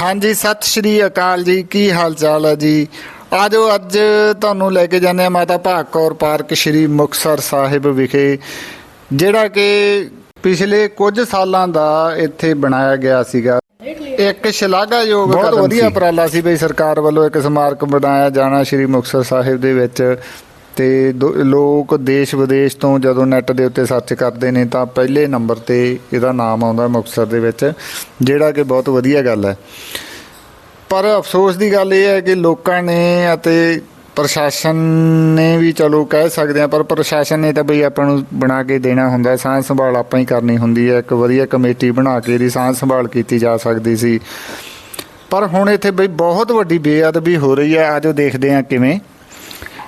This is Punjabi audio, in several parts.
ਹਾਂਜੀ ਸਤਿ ਸ਼੍ਰੀ ਅਕਾਲ ਜੀ। ਕੀ ਹਾਲ ਚਾਲ ਹੈ ਜੀ? ਆਜੋ ਅੱਜ ਤੁਹਾਨੂੰ ਲੈ ਕੇ ਜਾਂਦੇ ਆ ਮਾਤਾ ਭਾਗ ਕੌਰ ਪਾਰਕ ਸ਼੍ਰੀ ਮੁਕਤਸਰ ਸਾਹਿਬ ਵਿਖੇ ਜਿਹੜਾ ਕਿ ਪਿਛਲੇ ਕੁਝ ਸਾਲਾਂ ਦਾ ਇੱਥੇ ਬਣਾਇਆ ਗਿਆ ਸੀਗਾ। ਇੱਕ ਸ਼ਲਾਘਾਯੋਗ ਬਹੁਤ ਵਧੀਆ ਉਪਰਾਲਾ ਸੀ ਬਈ ਸਰਕਾਰ ਵੱਲੋਂ ਇੱਕ ਸਮਾਰਕ ਬਣਾਇਆ ਜਾਣਾ ਸ਼੍ਰੀ ਮੁਕਤਸਰ ਸਾਹਿਬ ਦੇ ਵਿੱਚ। ਤੇ ਦੋ- ਲੋਕ ਦੇਸ਼ ਵਿਦੇਸ਼ ਤੋਂ ਜਦੋਂ ਨੈਟ ਦੇ ਉੱਤੇ ਸਰਚ ਕਰਦੇ ਨੇ ਤਾਂ ਪਹਿਲੇ ਨੰਬਰ ਤੇ ਇਹਦਾ ਨਾਮ ਆਉਂਦਾ ਮੁਕਤਸਰ ਦੇ ਵਿੱਚ, ਜਿਹੜਾ ਕਿ ਬਹੁਤ ਵਧੀਆ ਗੱਲ ਹੈ। ਪਰ ਅਫਸੋਸ ਦੀ ਗੱਲ ਇਹ ਹੈ ਕਿ ਲੋਕਾਂ ਨੇ ਅਤੇ ਪ੍ਰਸ਼ਾਸਨ ਨੇ ਵੀ ਚਲੋ ਕਹਿ ਸਕਦੇ ਆ ਪਰ ਪ੍ਰਸ਼ਾਸਨ ਨੇ ਤਾਂ ਬਈ ਆਪਾਂ ਨੂੰ ਬਣਾ ਕੇ ਦੇਣਾ ਹੁੰਦਾ ਹੈ, ਸਾਂਝ ਸੰਭਾਲ ਆਪਾਂ ਹੀ ਕਰਨੀ ਹੁੰਦੀ ਹੈ, ਇੱਕ ਵਧੀਆ ਕਮੇਟੀ ਬਣਾ ਕੇ ਇਹਦੀ ਸਾਂਝ ਸੰਭਾਲ ਕੀਤੀ ਜਾ ਸਕਦੀ ਸੀ। ਪਰ ਹੁਣ ਇੱਥੇ ਬਈ ਬਹੁਤ ਵੱਡੀ ਬੇਅਦਬੀ ਹੋ ਰਹੀ ਹੈ, ਆਜੋ ਦੇਖਦੇ ਆ ਕਿਵੇਂ।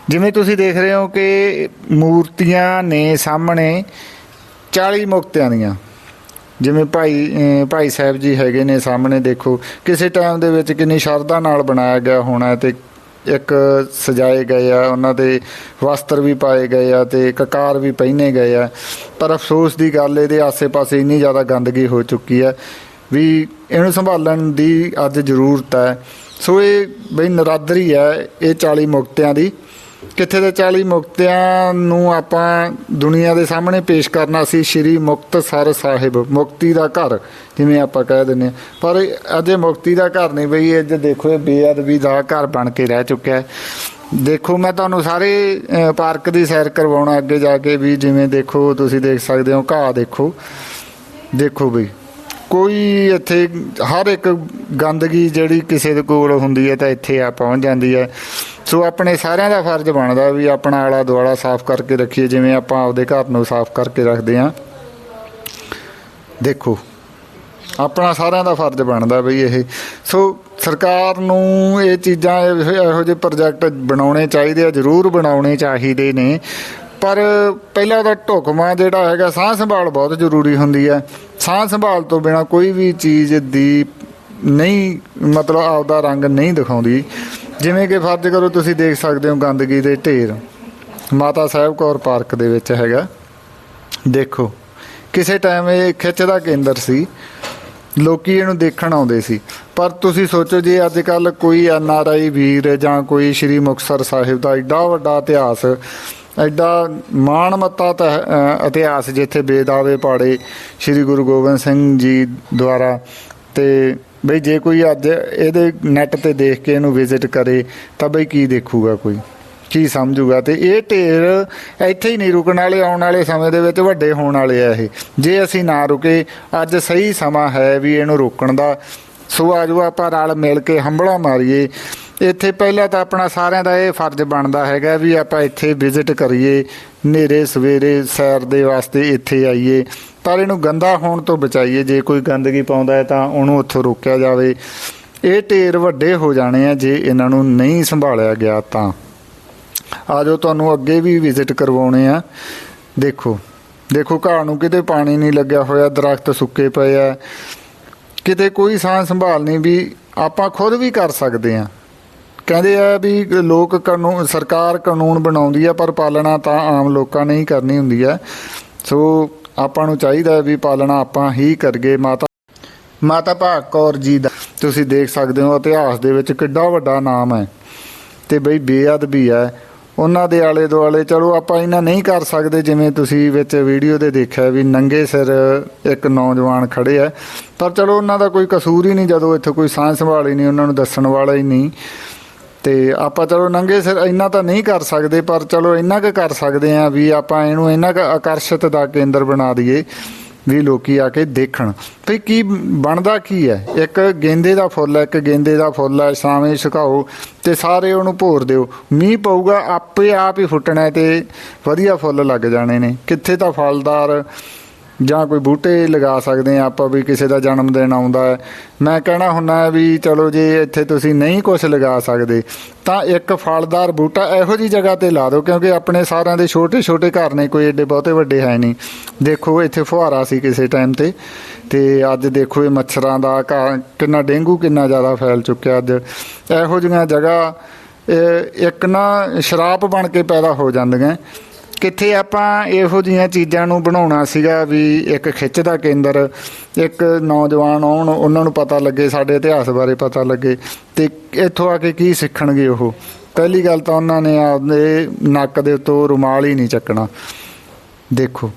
ਜਿਵੇਂ ਤੁਸੀਂ ਦੇਖ ਰਹੇ ਹੋ ਕਿ ਮੂਰਤੀਆਂ ਨੇ ਸਾਹਮਣੇ 40 ਮੁਕਤਿਆਂ ਦੀਆਂ। ਜਿਵੇਂ ਭਾਈ ਭਾਈ ਸਾਹਿਬ ਜੀ ਹੈਗੇ ਨੇ ਸਾਹਮਣੇ, ਦੇਖੋ, ਕਿਸੇ ਟਾਈਮ ਦੇ ਵਿੱਚ ਕਿੰਨੀ ਸ਼ਰਧਾ ਨਾਲ ਬਣਾਇਆ ਗਿਆ ਹੋਣਾ ਤੇ ਇੱਕ ਸਜਾਏ ਗਏ ਆ, ਉਹਨਾਂ ਦੇ ਵਸਤਰ ਵੀ ਪਾਏ ਗਏ ਆ ਤੇ ਕਕਾਰ ਵੀ ਪਹਿਨੇ ਗਏ ਆ। ਪਰ ਅਫਸੋਸ ਦੀ ਗੱਲ, ਇਹਦੇ ਆਸੇ-ਪਾਸੇ ਇੰਨੀ ਜ਼ਿਆਦਾ ਗੰਦਗੀ ਹੋ ਚੁੱਕੀ ਹੈ ਵੀ ਇਹਨੂੰ ਸੰਭਾਲਣ ਦੀ ਅੱਜ ਜ਼ਰੂਰਤ ਹੈ। ਸੋ ਇਹ ਬਈ ਨਰਾਦਰੀ ਹੈ, ਇਹ 40 ਮੁਕਤਿਆਂ ਦੀ। ਕਿੱਥੇ ਦੇ 40 ਮੁਕਤਿਆਂ ਨੂੰ ਆਪਾਂ ਦੁਨੀਆ ਦੇ ਸਾਹਮਣੇ ਪੇਸ਼ ਕਰਨਾ ਸੀ, ਸ਼੍ਰੀ ਮੁਕਤਸਰ ਸਾਹਿਬ, ਮੁਕਤੀ ਦਾ ਘਰ, ਜਿਵੇਂ ਆਪਾਂ ਕਹਿ ਦਿੰਦੇ ਹਾਂ। ਪਰ ਅਜੇ ਮੁਕਤੀ ਦਾ ਘਰ ਨਹੀਂ ਬਈ ਅੱਜ ਦੇਖੋ, ਇਹ ਬੇਅਦਬੀ ਦਾ ਘਰ ਬਣ ਕੇ ਰਹਿ ਚੁੱਕਿਆ ਹੈ। ਦੇਖੋ, ਮੈਂ ਤੁਹਾਨੂੰ ਸਾਰੇ ਪਾਰਕ ਦੀ ਸੈਰ ਕਰਵਾਉਣਾ ਅੱਗੇ ਜਾ ਕੇ ਵੀ ਜਿਵੇਂ ਦੇਖੋ, ਤੁਸੀਂ ਦੇਖ ਸਕਦੇ ਹੋ, ਘਾਹ ਦੇਖੋ। ਦੇਖੋ ਬਈ, ਕੋਈ ਇੱਥੇ ਹਰ ਇੱਕ ਗੰਦਗੀ ਜਿਹੜੀ ਕਿਸੇ ਦੇ ਕੋਲ ਹੁੰਦੀ ਹੈ ਤਾਂ ਇੱਥੇ ਆ ਪਹੁੰਚ ਜਾਂਦੀ ਹੈ। ਸੋ ਆਪਣੇ ਸਾਰਿਆਂ ਦਾ ਫਰਜ਼ ਬਣਦਾ ਵੀ ਆਪਣਾ ਆਲਾ ਦੁਆਲਾ ਸਾਫ਼ ਕਰਕੇ ਰੱਖੀਏ, ਜਿਵੇਂ ਆਪਾਂ ਆਪਦੇ ਘਰ ਨੂੰ ਸਾਫ਼ ਕਰਕੇ ਰੱਖਦੇ ਹਾਂ। ਦੇਖੋ, ਆਪਣਾ ਸਾਰਿਆਂ ਦਾ ਫਰਜ਼ ਬਣਦਾ ਬਈ ਇਹ। ਸੋ ਸਰਕਾਰ ਨੂੰ ਇਹ ਚੀਜ਼ਾਂ ਇਹੋ ਇਹੋ ਜਿਹੇ ਪ੍ਰੋਜੈਕਟ ਬਣਾਉਣੇ ਚਾਹੀਦੇ ਆ, ਜ਼ਰੂਰ ਬਣਾਉਣੇ ਚਾਹੀਦੇ ਨੇ। ਪਰ ਪਹਿਲਾਂ ਤਾਂ ਢੁਕਮਾ ਜਿਹੜਾ ਹੈਗਾ ਸਾਹ ਸੰਭਾਲ ਬਹੁਤ ਜ਼ਰੂਰੀ ਹੁੰਦੀ ਹੈ। ਸਾਹ ਸੰਭਾਲ ਤੋਂ ਬਿਨਾ ਕੋਈ ਵੀ ਚੀਜ਼ ਦੀ ਨਹੀਂ, ਮਤਲਬ ਆਪਦਾ ਰੰਗ ਨਹੀਂ ਦਿਖਾਉਂਦੀ। ਜਿਵੇਂ ਕਿ ਫਰਜ਼ ਕਰੋ ਤੁਸੀਂ ਦੇਖ ਸਕਦੇ ਹੋ ਗੰਦਗੀ ਦੇ ਢੇਰ। ਮਾਤਾ ਸਾਹਿਬ ਕੌਰ ਪਾਰਕ ਦੇ ਵਿੱਚ ਹੈਗਾ। ਦੇਖੋ ਕਿਸੇ ਟਾਈਮ ਇਹ ਖਿੱਚ ਦਾ ਕੇਂਦਰ ਸੀ। ਲੋਕੀ ਇਹਨੂੰ ਦੇਖਣ ਆਉਂਦੇ ਸੀ। ਪਰ ਤੁਸੀਂ ਸੋਚੋ ਜੇ ਅੱਜ ਕੱਲ ਕੋਈ ਐਨਆਰਆਈ ਵੀਰ ਜਾਂ ਕੋਈ ਸ਼੍ਰੀ ਮੁਕਤਸਰ ਸਾਹਿਬ ਦਾ ਐਡਾ ਵੱਡਾ ਇਤਿਹਾਸ ਐਡਾ ਮਾਣਮੱਤਾ ਤ- ਅ, ਇਤਿਹਾਸ ਜਿੱਥੇ ਬੇਦਾਵੇ ਪਾੜੇ ਸ਼੍ਰੀ ਗੁਰੂ ਗੋਬਿੰਦ ਸਿੰਘ ਜੀ ਦੁਆਰਾ ਤੇ ਬਈ ਜੇ ਕੋਈ ਅੱਜ ਇਹਦੇ ਨੈਟ ਤੇ ਦੇਖ ਕੇ ਇਹਨੂੰ ਵਿਜ਼ਿਟ ਕਰੇ, ਤਾਂ ਬਈ ਕੀ ਦੇਖੂਗਾ ਕੋਈ? ਕੀ ਸਮਝੂਗਾ? ਤੇ ਇਹ ਢੇਰ ਇੱਥੇ ਹੀ ਨਹੀਂ ਰੁਕਣ ਵਾਲੇ, ਆਉਣ ਵਾਲੇ ਸਮੇਂ ਦੇ ਵਿੱਚ ਵੱਡੇ ਹੋਣ ਵਾਲੇ ਆ ਇਹ। ਜੇ ਅਸੀਂ ਨਾ ਰੁਕੇ, ਅੱਜ ਸਹੀ ਸਮਾਂ ਹੈ ਵੀ ਇਹਨੂੰ ਰੋਕਣ ਦਾ। ਸੋ ਆਜੋ ਆਪਾਂ ਰਲ ਮਿਲ ਕੇ ਹੰਬਲਾ ਮਾਰੀਏ। ਇੱਥੇ ਪਹਿਲਾਂ ਤਾਂ ਆਪਣਾ ਸਾਰਿਆਂ ਦਾ ਇਹ ਫਰਜ਼ ਬਣਦਾ ਹੈਗਾ ਵੀ ਆਪਾਂ ਇੱਥੇ ਵਿਜ਼ਿਟ ਕਰੀਏ ਨੇਰੇ ਸਵੇਰੇ ਸੈਰ ਦੇ ਵਾਸਤੇ ਇੱਥੇ ਆਈਏ, ਪਰ ਇਹਨੂੰ ਗੰਦਾ ਹੋਣ ਤੋਂ ਬਚਾਈਏ, ਜੇ ਕੋਈ ਗੰਦਗੀ ਪਾਉਂਦਾ ਹੈ ਤਾਂ ਉਹਨੂੰ ਉੱਥੋਂ ਰੋਕਿਆ ਜਾਵੇ। ਇਹ ਢੇਰ ਵੱਡੇ ਹੋ ਜਾਣੇ ਆ, ਜੇ ਇਹਨਾਂ ਨੂੰ ਨਹੀਂ ਸੰਭਾਲਿਆ ਗਿਆ ਤਾਂ। ਆਜੋ ਤੁਹਾਨੂੰ ਅੱਗੇ ਵੀ ਵਿਜ਼ਿਟ ਕਰਵਾਉਣੇ ਆ। ਦੇਖੋ ਦੇਖੋ ਘਾਹ ਨੂੰ ਕਿਤੇ ਪਾਣੀ ਨਹੀਂ ਲੱਗਿਆ ਹੋਇਆ, ਦਰਖਤ ਸੁੱਕੇ ਪਏ ਆ। ਕਿਤੇ ਕੋਈ ਸਾਂਭ ਸੰਭਾਲ ਨਹੀਂ ਵੀ ਆਪਾਂ ਖੁਦ ਵੀ ਕਰ ਸਕਦੇ ਆ। ਕਹਿੰਦੇ ਆ ਵੀ ਲੋਕ ਕਾਨੂੰਨ, ਸਰਕਾਰ ਕਾਨੂੰਨ ਬਣਾਉਂਦੀ ਆ, ਪਰ ਪਾਲਣਾ ਤਾਂ ਆਮ ਲੋਕਾਂ ਨੇ ਹੀ ਕਰਨੀ ਹੁੰਦੀ ਆ। ਸੋ ਆਪਾਂ ਨੂੰ ਚਾਹੀਦਾ ਵੀ ਪਾਲਣਾ ਆਪਾਂ ਹੀ ਕਰਗੇ ਮਾਤਾ ਮਾਤਾ ਭਾਗ ਕੌਰ ਜੀ ਦਾ ਤੁਸੀਂ ਦੇਖ ਸਕਦੇ ਹੋ, ਇਤਿਹਾਸ ਦੇ ਵਿੱਚ ਕਿੱਡਾ ਵੱਡਾ ਨਾਮ ਹੈ। ਤੇ ਬਈ ਬੇਅਦਬੀ ਹੈ। ਉਹਨਾਂ ਦੇ ਆਲੇ ਦੁਆਲੇ ਚਲੋ ਆਪਾਂ ਇਹਨਾਂ ਨਹੀਂ ਕਰ ਸਕਦੇ ਜਿਵੇਂ ਤੁਸੀਂ ਵਿੱਚ ਵੀਡੀਓ ਦੇ ਦੇਖਿਆ ਵੀ ਨੰਗੇ ਸਿਰ ਇੱਕ ਨੌਜਵਾਨ ਖੜੇ ਆ। ਪਰ ਚਲੋ ਉਹਨਾਂ ਦਾ ਕੋਈ ਕਸੂਰ ਹੀ ਨਹੀਂ, ਜਦੋਂ ਇੱਥੇ ਕੋਈ ਸਾਂਝ ਸੰਭਾਲ ਹੀ ਨਹੀਂ, ਉਹਨਾਂ ਨੂੰ ਦੱਸਣ ਵਾਲਾ ਹੀ ਨਹੀਂ। ਤੇ ਆਪਾਂ ਚਲੋ ਨੰਗੇ ਸਿਰ ਇੰਨਾ ਤਾਂ ਨਹੀਂ ਕਰ ਸਕਦੇ, ਪਰ ਚਲੋ ਇੰਨਾ ਕੁ ਕਰ ਸਕਦੇ ਆ ਵੀ ਆਪਾਂ ਇਹਨੂੰ ਇੰਨਾ ਕੁ ਆਕਰਸ਼ਿਤ ਦਾ ਕੇਂਦਰ ਬਣਾ ਦਈਏ ਵੀ ਲੋਕੀ ਆ ਕੇ ਦੇਖਣ। ਤੇ ਕੀ ਬਣਦਾ ਕੀ ਹੈ? ਇੱਕ ਗੇਂਦੇ ਦਾ ਫੁੱਲ ਹੈ, ਇੱਕ ਗੇਂਦੇ ਦਾ ਫੁੱਲ ਹੈ, ਛਾਵੇਂ ਸੁਕਾਓ ਤੇ ਸਾਰੇ ਉਹਨੂੰ ਭੋਰ ਦਿਓ। ਮੀਂਹ ਪਊਗਾ, ਆਪੇ ਆਪ ਹੀ ਫੁੱਟਣਾ ਹੈ ਤੇ ਵਧੀਆ ਫੁੱਲ ਲੱਗ ਜਾਣੇ ਨੇ। ਕਿੱਥੇ ਤਾਂ ਫਲਦਾਰ ਜਾਂ ਕੋਈ ਬੂਟੇ ਲਗਾ ਸਕਦੇ ਆ ਆਪਾਂ ਵੀ ਕਿਸੇ ਦਾ ਜਨਮ ਦਿਨ ਆਉਂਦਾ ਹੈ। ਮੈਂ ਕਹਿਣਾ ਹੁੰਦਾ ਵੀ ਚਲੋ ਜੇ ਇੱਥੇ ਤੁਸੀਂ ਨਹੀਂ ਕੁਝ ਲਗਾ ਸਕਦੇ, ਤਾਂ ਇੱਕ ਫਲਦਾਰ ਬੂਟਾ ਇਹੋ ਜੀ ਜਗ੍ਹਾ ਤੇ ਲਾ ਦਿਓ, ਕਿਉਂਕਿ ਆਪਣੇ ਸਾਰਿਆਂ ਦੇ ਛੋਟੇ ਛੋਟੇ ਘਰ ਨੇ, ਕੋਈ ਏਡੇ ਬਹੁਤੇ ਵੱਡੇ ਹੈ ਨਹੀਂ। ਦੇਖੋ, ਇੱਥੇ ਫੁਹਾਰਾ ਸੀ ਕਿਸੇ ਟਾਈਮ ਤੇ ਤੇ ਅੱਜ ਦੇਖੋ ਇਹ ਮੱਛਰਾਂ ਦਾ ਘਾ- ਕਿੰਨਾ ਡੇਂਗੂ ਕਿੰਨਾ ਜ਼ਿਆਦਾ ਫੈਲ ਚੁੱਕਿਆ ਅੱਜ। ਇਹੋ ਜਿਹੀਆਂ ਜਗ੍ਹਾ ਇੱਕ ਨਾ ਸ਼ਰਾਪ ਬਣ ਕੇ ਪੈਦਾ ਹੋ ਜਾਂਦੀਆਂ। ਕਿੱਥੇ ਆਪਾਂ ਇਹੋ ਜੀਆਂ ਚੀਜ਼ਾਂ ਨੂੰ ਬਣਾਉਣਾ ਸੀਗਾ ਵੀ ਇੱਕ ਖਿੱਚ ਦਾ ਕੇਂਦਰ, ਇੱਕ ਨੌਜਵਾਨ ਆਉਣ, ਉਹਨਾਂ ਨੂੰ ਪਤਾ ਲੱਗੇ, ਸਾਡੇ ਇਤਿਹਾਸ ਬਾਰੇ ਪਤਾ ਲੱਗੇ ਤੇ ਇੱਥੋਂ ਆ ਕੇ ਕੀ ਸਿੱਖਣਗੇ ਉਹ? ਪਹਿਲੀ ਗੱਲ ਤਾਂ ਉਹਨਾਂ ਨੇ ਆਪਦੇ ਨੱਕ ਦੇ ਉੱਤੋਂ ਰੁਮਾਲ ਹੀ ਨਹੀਂ ਚੱਕਣਾ। ਦੇਖੋ।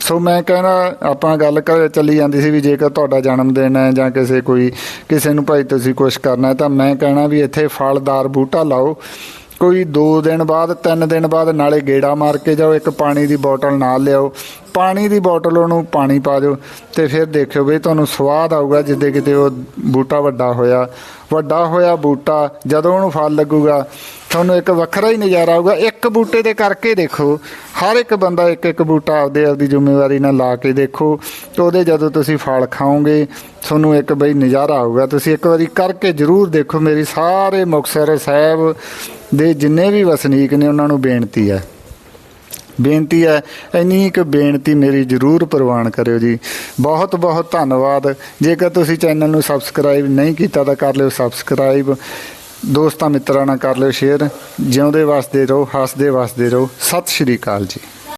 ਸੋ ਮੈਂ ਕਹਿੰਦਾ ਆਪਾਂ ਗੱਲ ਕਰ ਚੱਲੀ ਜਾਂਦੀ ਸੀ ਵੀ ਜੇਕਰ ਤੁਹਾਡਾ ਜਨਮ ਦਿਨ ਹੈ ਜਾਂ ਕਿਸੇ ਕੋਈ, ਕਿਸੇ ਨੂੰ ਭਾਈ ਤੁਸੀਂ ਕੁਝ ਕਰਨਾ ਹੈ ਤਾਂ ਮੈਂ ਕਹਿਣਾ ਵੀ ਇੱਥੇ ਫਲਦਾਰ ਬੂਟਾ ਲਾਓ। ਕੋਈ 2 ਦਿਨ ਬਾਅਦ 3 ਦਿਨ ਬਾਅਦ ਨਾਲੇ ਗੇੜਾ ਮਾਰ ਕੇ ਜਾਓ, ਇੱਕ ਪਾਣੀ ਦੀ ਬੋਟਲ ਨਾਲ ਲਿਆਓ। ਪਾਣੀ ਦੀ ਬੋਟਲ ਉਹਨੂੰ ਪਾਣੀ ਪਾ ਦਿਓ ਤੇ ਫਿਰ ਦੇਖਿਓ ਵੀ ਤੁਹਾਨੂੰ ਸਵਾਦ ਆਊਗਾ ਜਿੱਦੇ ਕਿਤੇ ਉਹ ਬੂਟਾ ਵੱਡਾ ਹੋਇਆ। ਵੱਡਾ ਹੋਇਆ ਬੂਟਾ, ਜਦੋਂ ਉਹਨੂੰ ਫਲ ਲੱਗੂਗਾ, ਤੁਹਾਨੂੰ ਇੱਕ ਵੱਖਰਾ ਹੀ ਨਜ਼ਾਰਾ ਆਊਗਾ। ਇੱਕ ਬੂਟੇ ਦੇ ਕਰਕੇ ਦੇਖੋ, ਹਰ ਇੱਕ ਬੰਦਾ ਇੱਕ ਇੱਕ ਬੂਟਾ ਆਪਦੇ ਆਪਦੀ ਜ਼ਿੰਮੇਵਾਰੀ ਨਾਲ ਲਾ ਕੇ ਦੇਖੋ, ਤੇ ਉਹਦੇ ਜਦੋਂ ਤੁਸੀਂ ਫਲ ਖਾਓਗੇ, ਤੁਹਾਨੂੰ ਇੱਕ ਬਈ ਨਜ਼ਾਰਾ ਆਊਗਾ। ਤੁਸੀਂ ਇੱਕ ਵਾਰੀ ਕਰਕੇ ਜ਼ਰੂਰ ਦੇਖੋ, ਮੇਰੀ ਸਾਰੇ ਮੁਕਤਸਰ ਸਾਹਿਬ ਦੇ ਜਿੰਨੇ ਵੀ ਵਸਨੀਕ ਨੇ ਉਹਨਾਂ ਨੂੰ ਬੇਨਤੀ ਹੈ। ਬੇਨਤੀ ਹੈ, ਇੰਨੀ ਇੱਕ ਬੇਨਤੀ ਮੇਰੀ ਜਰੂਰ ਪ੍ਰਵਾਨ ਕਰਿਓ ਜੀ। ਬਹੁਤ ਬਹੁਤ ਧੰਨਵਾਦ। ਜੇਕਰ ਤੁਸੀਂ ਚੈਨਲ ਨੂੰ ਸਬਸਕ੍ਰਾਈਬ ਨਹੀਂ ਕੀਤਾ ਤਾਂ ਕਰ ਲਿਓ ਸਬਸਕ੍ਰਾਈਬ। ਦੋਸਤਾਂ ਮਿੱਤਰਾਂ ਨਾਲ ਕਰ ਲਿਓ ਸ਼ੇਅਰ। ਜਿਉਂਦੇ ਵਸਦੇ ਰਹੋ, ਹੱਸਦੇ ਵਸਦੇ ਰਹੋ। ਸਤਿ ਸ਼੍ਰੀ ਅਕਾਲ ਜੀ।